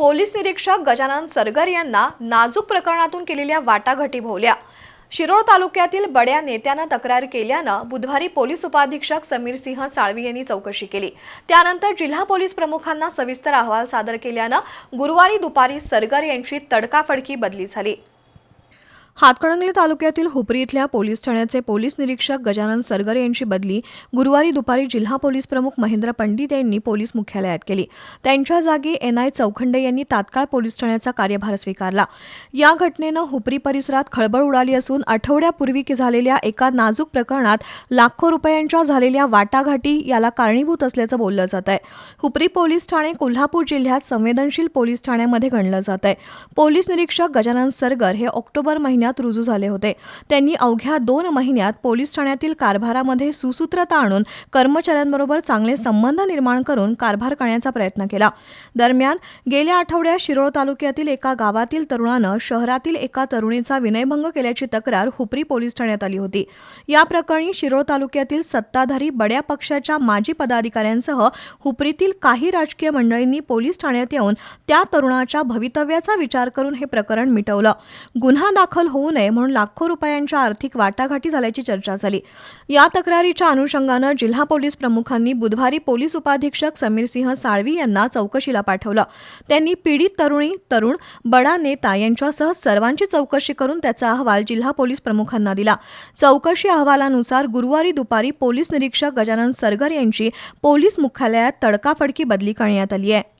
Police निरीक्षक गजानन सरगर यांना नाजूक प्रकरणातून केलेल्या वाटाघाटी भोवल्या. शिरोळ तालुक्यातील बड्या नेत्यानं तक्रार केल्यानं बुधवारी पोलीस उपाधीक्षक समीर सिंह साळवी यांनी चौकशी केली. त्यानंतर जिल्हा पोलीस प्रमुखांना सविस्तर अहवाल सादर केल्यानं गुरुवारी दुपारी सरगर यांची तडकाफडकी बदली झाली. हातकणंगले तालुक्यातील हुपरी इथल्या पोलीस ठाण्याचे पोलीस निरीक्षक गजानन सरगर यांची बदली गुरुवारी दुपारी जिल्हा पोलीस प्रमुख महेंद्र पंडित यांनी पोलीस मुख्यालयात केली. त्यांच्या जागी एन आय चौखंडे यांनी तात्काळ पोलीस ठाण्याचा कार्यभार स्वीकारला. या घटनेनं हुपरी परिसरात खळबळ उडाली असून आठवड्यापूर्वी झालेल्या एका नाजूक प्रकरणात लाखो रुपयांच्या झालेल्या वाटाघाटी याला कारणीभूत असल्याचं बोललं जात आहे. हुपरी पोलीस ठाणे कोल्हापूर जिल्ह्यात संवेदनशील पोलीस ठाण्यामध्ये गणलं जात आहे. पोलीस निरीक्षक गजानन सरगर हे ऑक्टोबर महिन्यात रुजू झाले होते. त्यांनी अवघ्या दोन महिन्यात पोलीस ठाण्यातील कारभारामध्ये सुसूत्रता आणून कर्मचाऱ्यांबरोबर चांगले संबंध निर्माण करून कारभार करण्याचा प्रयत्न केला. दरम्यान गेल्या आठवड्यात शिरोळ तालुक्यातील एका गावातील तरुणानं शहरातील एका तरुणीचा विनयभंग केल्याची तक्रार हुपरी पोलीस ठाण्यात आली होती. या प्रकरणी शिरोळ तालुक्यातील सत्ताधारी बड्या पक्षाच्या माजी पदाधिकाऱ्यांसह हुपरीतील काही राजकीय मंडळींनी पोलीस ठाण्यात येऊन त्या तरुणाच्या भवितव्याचा विचार करून हे प्रकरण मिटवलं. गुन्हा दाखल होऊ नये म्हणून लाखो रुपयांच्या आर्थिक वाटाघाटी झाल्याची चर्चा झाली. या तक्रारीच्या अनुषंगानं जिल्हा पोलीस प्रमुखांनी बुधवारी पोलीस उपाधीक्षक समीर सिंह साळवी यांना चौकशीला पाठवलं. त्यांनी पीडित तरुणी तरुण बडा नेता यांच्यासह सर्वांची चौकशी करून त्याचा अहवाल जिल्हा पोलीस प्रमुखांना दिला. चौकशी अहवालानुसार गुरुवारी दुपारी पोलीस निरीक्षक गजानन सरगर यांची पोलीस मुख्यालयात तडकाफडकी बदली करण्यात आली आहे.